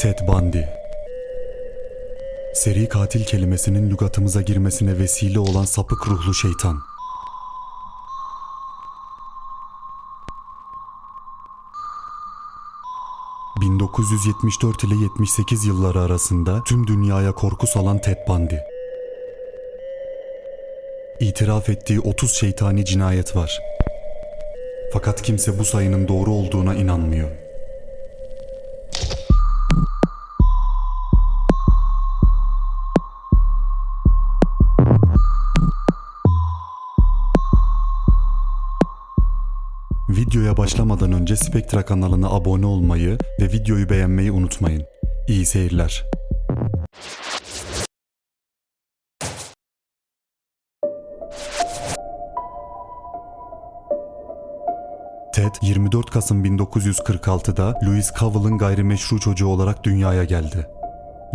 Ted Bundy Seri katil kelimesinin lügatımıza girmesine vesile olan sapık ruhlu şeytan. ...1974 ile 78 yılları arasında tüm dünyaya korku salan Ted Bundy. İtiraf ettiği 30 şeytani cinayet var. Fakat kimse bu sayının doğru olduğuna inanmıyor. Videoya başlamadan önce Spektra kanalına abone olmayı ve videoyu beğenmeyi unutmayın. İyi seyirler. Ted 24 Kasım 1946'da Louis Cavill'ın gayrimeşru çocuğu olarak dünyaya geldi.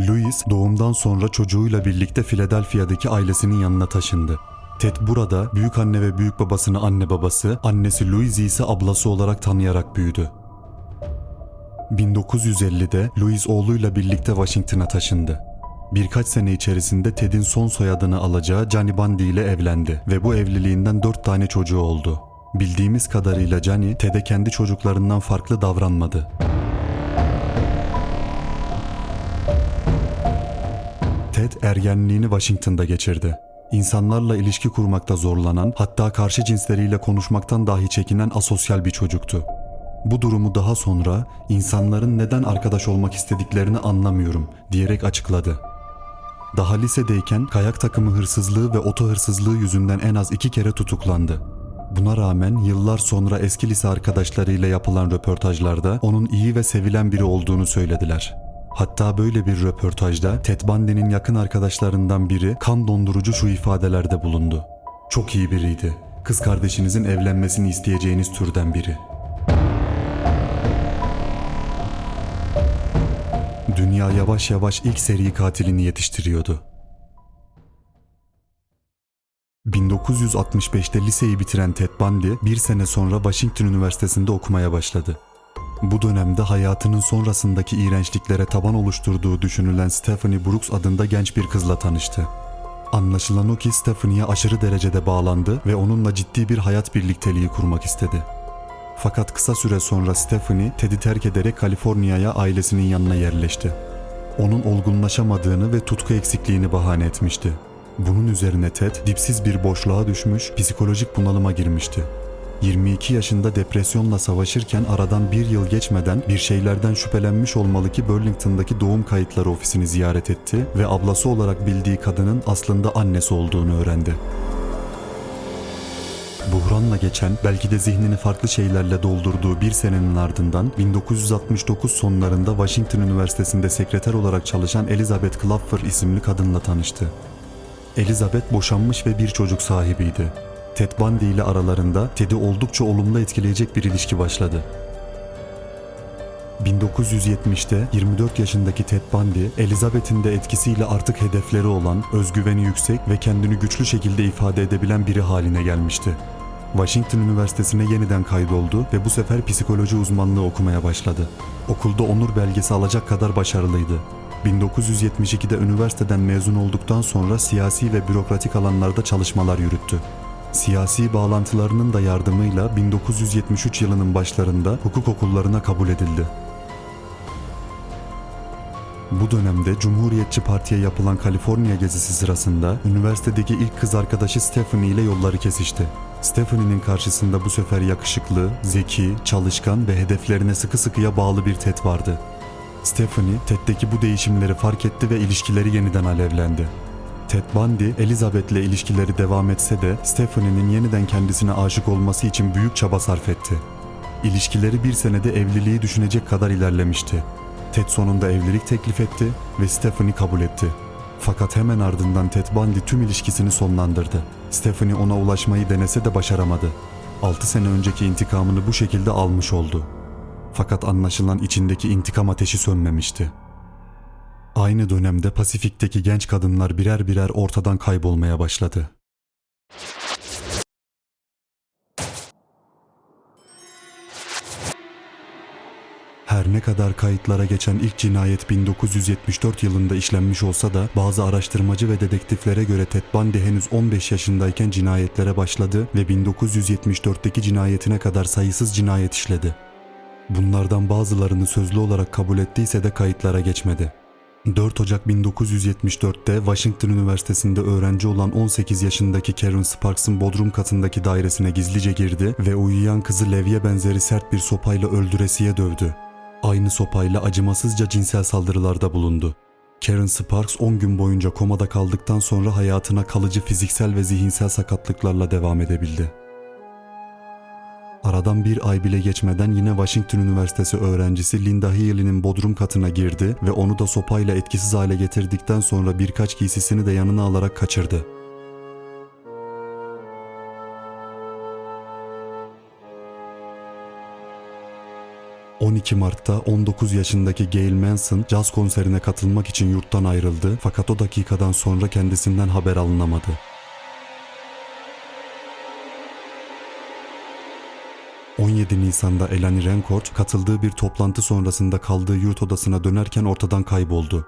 Louis doğumdan sonra çocuğuyla birlikte Philadelphia'daki ailesinin yanına taşındı. Ted burada büyük anne ve büyük babasını anne babası, annesi Louise ise ablası olarak tanıyarak büyüdü. 1950'de Louis oğluyla birlikte Washington'a taşındı. Birkaç sene içerisinde Ted'in son soyadını alacağı Johnny Bundy ile evlendi ve bu evliliğinden dört tane çocuğu oldu. Bildiğimiz kadarıyla Johnny, Ted'e kendi çocuklarından farklı davranmadı. Ted ergenliğini Washington'da geçirdi. İnsanlarla ilişki kurmakta zorlanan, hatta karşı cinsleriyle konuşmaktan dahi çekinen asosyal bir çocuktu. Bu durumu daha sonra insanların neden arkadaş olmak istediklerini anlamıyorum diyerek açıkladı. Daha lisedeyken kayak takımı hırsızlığı ve oto hırsızlığı yüzünden en az iki kere tutuklandı. Buna rağmen yıllar sonra eski lise arkadaşlarıyla yapılan röportajlarda onun iyi ve sevilen biri olduğunu söylediler. Hatta böyle bir röportajda Ted Bundy'nin yakın arkadaşlarından biri kan dondurucu şu ifadelerde bulundu. Çok iyi biriydi. Kız kardeşinizin evlenmesini isteyeceğiniz türden biri. Dünya yavaş yavaş ilk seri katilini yetiştiriyordu. 1965'te liseyi bitiren Ted Bundy bir sene sonra Washington Üniversitesi'nde okumaya başladı. Bu dönemde hayatının sonrasındaki iğrençliklere taban oluşturduğu düşünülen Stephanie Brooks adında genç bir kızla tanıştı. Anlaşılan o ki Stephanie'ye aşırı derecede bağlandı ve onunla ciddi bir hayat birlikteliği kurmak istedi. Fakat kısa süre sonra Stephanie Ted'i terk ederek Kaliforniya'ya ailesinin yanına yerleşti. Onun olgunlaşamadığını ve tutku eksikliğini bahane etmişti. Bunun üzerine Ted dipsiz bir boşluğa düşmüş, psikolojik bunalıma girmişti. 22 yaşında depresyonla savaşırken aradan bir yıl geçmeden bir şeylerden şüphelenmiş olmalı ki Burlington'daki doğum kayıtları ofisini ziyaret etti ve ablası olarak bildiği kadının aslında annesi olduğunu öğrendi. Buhranla geçen, belki de zihnini farklı şeylerle doldurduğu bir senenin ardından 1969 sonlarında Washington Üniversitesi'nde sekreter olarak çalışan Elizabeth Clapper isimli kadınla tanıştı. Elizabeth boşanmış ve bir çocuk sahibiydi. Ted Bundy ile aralarında Ted'i oldukça olumlu etkileyecek bir ilişki başladı. 1970'te 24 yaşındaki Ted Bundy, Elizabeth'in de etkisiyle artık hedefleri olan, özgüveni yüksek ve kendini güçlü şekilde ifade edebilen biri haline gelmişti. Washington Üniversitesi'ne yeniden kaydoldu ve bu sefer psikoloji uzmanlığı okumaya başladı. Okulda onur belgesi alacak kadar başarılıydı. 1972'de üniversiteden mezun olduktan sonra siyasi ve bürokratik alanlarda çalışmalar yürüttü. Siyasi bağlantılarının da yardımıyla 1973 yılının başlarında hukuk okullarına kabul edildi. Bu dönemde Cumhuriyetçi Parti'ye yapılan Kaliforniya gezisi sırasında üniversitedeki ilk kız arkadaşı Stephanie ile yolları kesişti. Stephanie'nin karşısında bu sefer yakışıklı, zeki, çalışkan ve hedeflerine sıkı sıkıya bağlı bir Ted vardı. Stephanie, Ted'deki bu değişimleri fark etti ve ilişkileri yeniden alevlendi. Ted Bundy, Elizabeth'le ilişkileri devam etse de Stephanie'nin yeniden kendisine aşık olması için büyük çaba sarf etti. İlişkileri bir senede evliliği düşünecek kadar ilerlemişti. Ted sonunda evlilik teklif etti ve Stephanie kabul etti. Fakat hemen ardından Ted Bundy tüm ilişkisini sonlandırdı. Stephanie ona ulaşmayı denese de başaramadı. 6 sene önceki intikamını bu şekilde almış oldu. Fakat anlaşılan içindeki intikam ateşi sönmemişti. Aynı dönemde Pasifik'teki genç kadınlar birer birer ortadan kaybolmaya başladı. Her ne kadar kayıtlara geçen ilk cinayet 1974 yılında işlenmiş olsa da bazı araştırmacı ve dedektiflere göre Ted Bundy henüz 15 yaşındayken cinayetlere başladı ve 1974'teki cinayetine kadar sayısız cinayet işledi. Bunlardan bazılarını sözlü olarak kabul ettiyse de kayıtlara geçmedi. 4 Ocak 1974'te Washington Üniversitesi'nde öğrenci olan 18 yaşındaki Karen Sparks'ın bodrum katındaki dairesine gizlice girdi ve uyuyan kızı levye benzeri sert bir sopayla öldüresiye dövdü. Aynı sopayla acımasızca cinsel saldırılarda bulundu. Karen Sparks 10 gün boyunca komada kaldıktan sonra hayatına kalıcı fiziksel ve zihinsel sakatlıklarla devam edebildi. Aradan bir ay bile geçmeden yine Washington Üniversitesi öğrencisi Linda Healy'nin bodrum katına girdi ve onu da sopayla etkisiz hale getirdikten sonra birkaç giysisini de yanına alarak kaçırdı. ...12 Mart'ta 19 yaşındaki Gail Manson caz konserine katılmak için yurttan ayrıldı fakat o dakikadan sonra kendisinden haber alınamadı. 17 Nisan'da Elani Rencourt katıldığı bir toplantı sonrasında kaldığı yurt odasına dönerken ortadan kayboldu.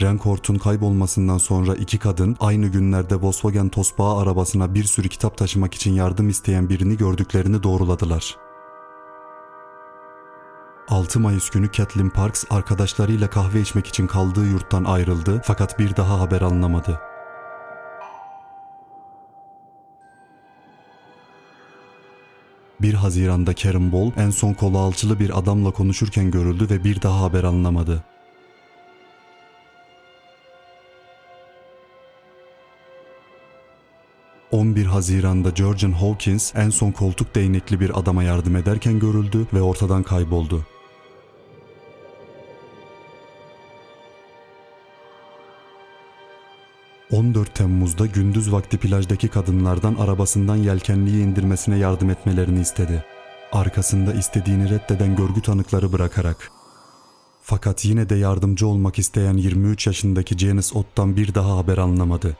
Rencourt'un kaybolmasından sonra iki kadın aynı günlerde Volkswagen Tosbağa arabasına bir sürü kitap taşımak için yardım isteyen birini gördüklerini doğruladılar. 6 Mayıs günü Kathleen Parks arkadaşlarıyla kahve içmek için kaldığı yurttan ayrıldı fakat bir daha haber alınamadı. 1 Haziran'da Karen Ball en son kolu alçılı bir adamla konuşurken görüldü ve bir daha haber alınamadı. ...11 Haziran'da Georgian Hawkins en son koltuk değnekli bir adama yardım ederken görüldü ve ortadan kayboldu. ...14 Temmuz'da gündüz vakti plajdaki kadınlardan arabasından yelkenliği indirmesine yardım etmelerini istedi. Arkasında istediğini reddeden görgü tanıkları bırakarak. Fakat yine de yardımcı olmak isteyen 23 yaşındaki Janice Ott'tan bir daha haber alınamadı.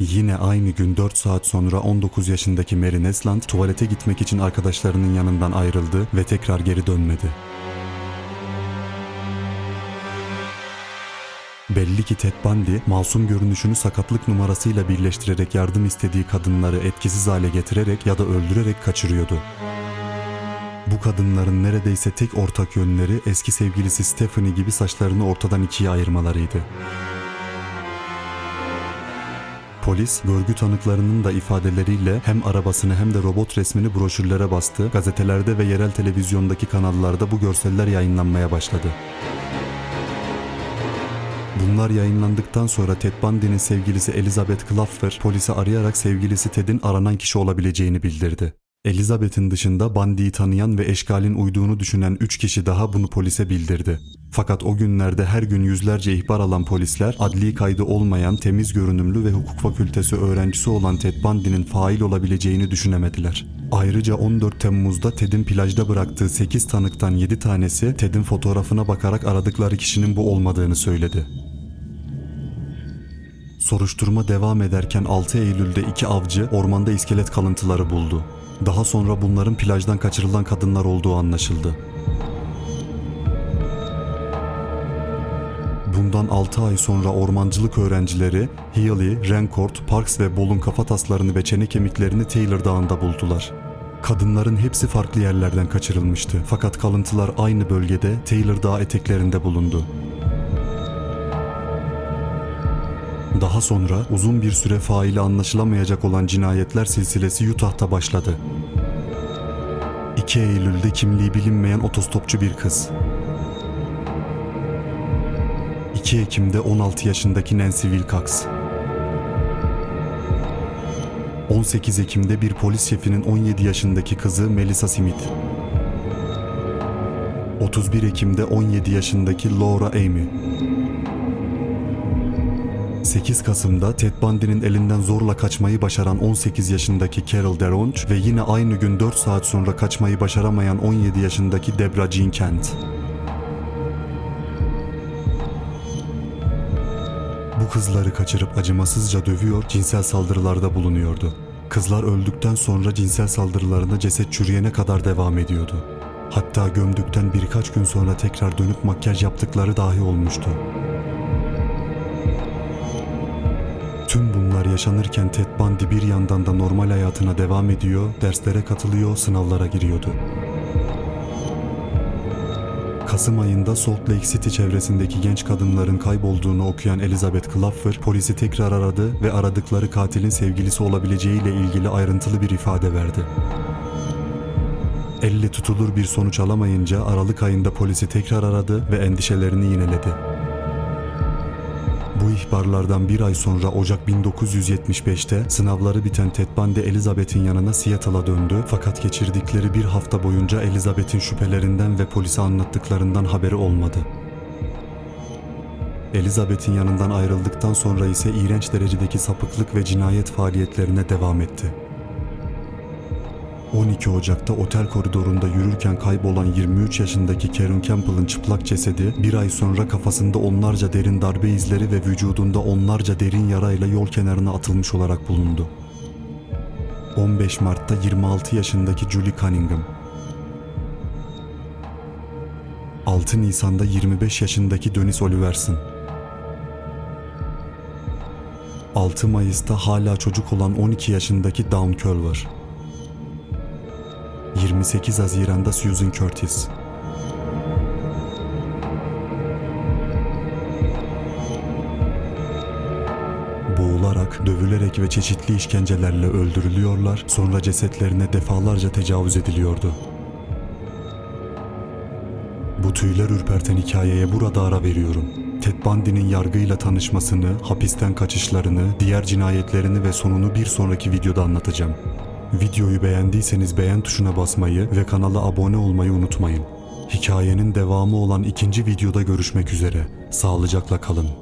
Yine aynı gün 4 saat sonra 19 yaşındaki Mary Nesland tuvalete gitmek için arkadaşlarının yanından ayrıldı ve tekrar geri dönmedi. Belli ki Ted Bundy masum görünüşünü sakatlık numarasıyla birleştirerek yardım istediği kadınları etkisiz hale getirerek ya da öldürerek kaçırıyordu. Bu kadınların neredeyse tek ortak yönleri eski sevgilisi Stephanie gibi saçlarını ortadan ikiye ayırmalarıydı. Polis, görgü tanıklarının da ifadeleriyle hem arabasını hem de robot resmini broşürlere bastı, gazetelerde ve yerel televizyondaki kanallarda bu görseller yayınlanmaya başladı. Bunlar yayınlandıktan sonra Ted Bundy'nin sevgilisi Elizabeth Clapper polisi arayarak sevgilisi Ted'in aranan kişi olabileceğini bildirdi. Elizabeth'in dışında Bundy'yi tanıyan ve eşkalin uyduğunu düşünen 3 kişi daha bunu polise bildirdi. Fakat o günlerde her gün yüzlerce ihbar alan polisler adli kaydı olmayan temiz görünümlü ve hukuk fakültesi öğrencisi olan Ted Bundy'nin fail olabileceğini düşünemediler. Ayrıca 14 Temmuz'da Ted'in plajda bıraktığı 8 tanıktan 7 tanesi Ted'in fotoğrafına bakarak aradıkları kişinin bu olmadığını söyledi. Soruşturma devam ederken 6 Eylül'de iki avcı ormanda iskelet kalıntıları buldu. Daha sonra bunların plajdan kaçırılan kadınlar olduğu anlaşıldı. Bundan 6 ay sonra ormancılık öğrencileri Healy, Rencourt, Parks ve Ball'un kafataslarını ve çene kemiklerini Taylor Dağı'nda buldular. Kadınların hepsi farklı yerlerden kaçırılmıştı fakat kalıntılar aynı bölgede Taylor Dağı eteklerinde bulundu. Daha sonra uzun bir süre faili anlaşılamayacak olan cinayetler silsilesi Utah'ta başladı. 2 Eylül'de kimliği bilinmeyen otostopçu bir kız. 2 Ekim'de 16 yaşındaki Nancy Wilcox. 18 Ekim'de bir polis şefinin 17 yaşındaki kızı Melissa Smith. 31 Ekim'de 17 yaşındaki Laura Amy. 8 Kasım'da Ted Bundy'nin elinden zorla kaçmayı başaran 18 yaşındaki Carol Deronch ve yine aynı gün 4 saat sonra kaçmayı başaramayan 17 yaşındaki Debra Jean Kent. Bu kızları kaçırıp acımasızca dövüyor, cinsel saldırılarda bulunuyordu. Kızlar öldükten sonra cinsel saldırılarına ceset çürüyene kadar devam ediyordu. Hatta gömdükten birkaç gün sonra tekrar dönüp makyaj yaptıkları dahi olmuştu. Yaşanırken Ted Bundy bir yandan da normal hayatına devam ediyor, derslere katılıyor, sınavlara giriyordu. Kasım ayında Salt Lake City çevresindeki genç kadınların kaybolduğunu okuyan Elizabeth Clapper polisi tekrar aradı ve aradıkları katilin sevgilisi olabileceğiyle ilgili ayrıntılı bir ifade verdi. Elle tutulur bir sonuç alamayınca Aralık ayında polisi tekrar aradı ve endişelerini yineledi. İhbarlardan bir ay sonra Ocak 1975'te sınavları biten Ted Bundy Elizabeth'in yanına Seattle'a döndü fakat geçirdikleri bir hafta boyunca Elizabeth'in şüphelerinden ve polise anlattıklarından haberi olmadı. Elizabeth'in yanından ayrıldıktan sonra ise iğrenç derecedeki sapıklık ve cinayet faaliyetlerine devam etti. 12 Ocak'ta otel koridorunda yürürken kaybolan 23 yaşındaki Karen Campbell'ın çıplak cesedi bir ay sonra kafasında onlarca derin darbe izleri ve vücudunda onlarca derin yarayla yol kenarına atılmış olarak bulundu. 15 Mart'ta 26 yaşındaki Julie Cunningham. 6 Nisan'da 25 yaşındaki Denice Oliverson. 6 Mayıs'ta hala çocuk olan 12 yaşındaki Dawn Culver 28 Haziran'da Susan Curtis. Boğularak, dövülerek ve çeşitli işkencelerle öldürülüyorlar, sonra cesetlerine defalarca tecavüz ediliyordu. Bu tüyler ürperten hikayeye burada ara veriyorum. Ted Bundy'nin yargıyla tanışmasını, hapisten kaçışlarını, diğer cinayetlerini ve sonunu bir sonraki videoda anlatacağım. Videoyu beğendiyseniz beğen tuşuna basmayı ve kanala abone olmayı unutmayın. Hikayenin devamı olan ikinci videoda görüşmek üzere. Sağlıcakla kalın.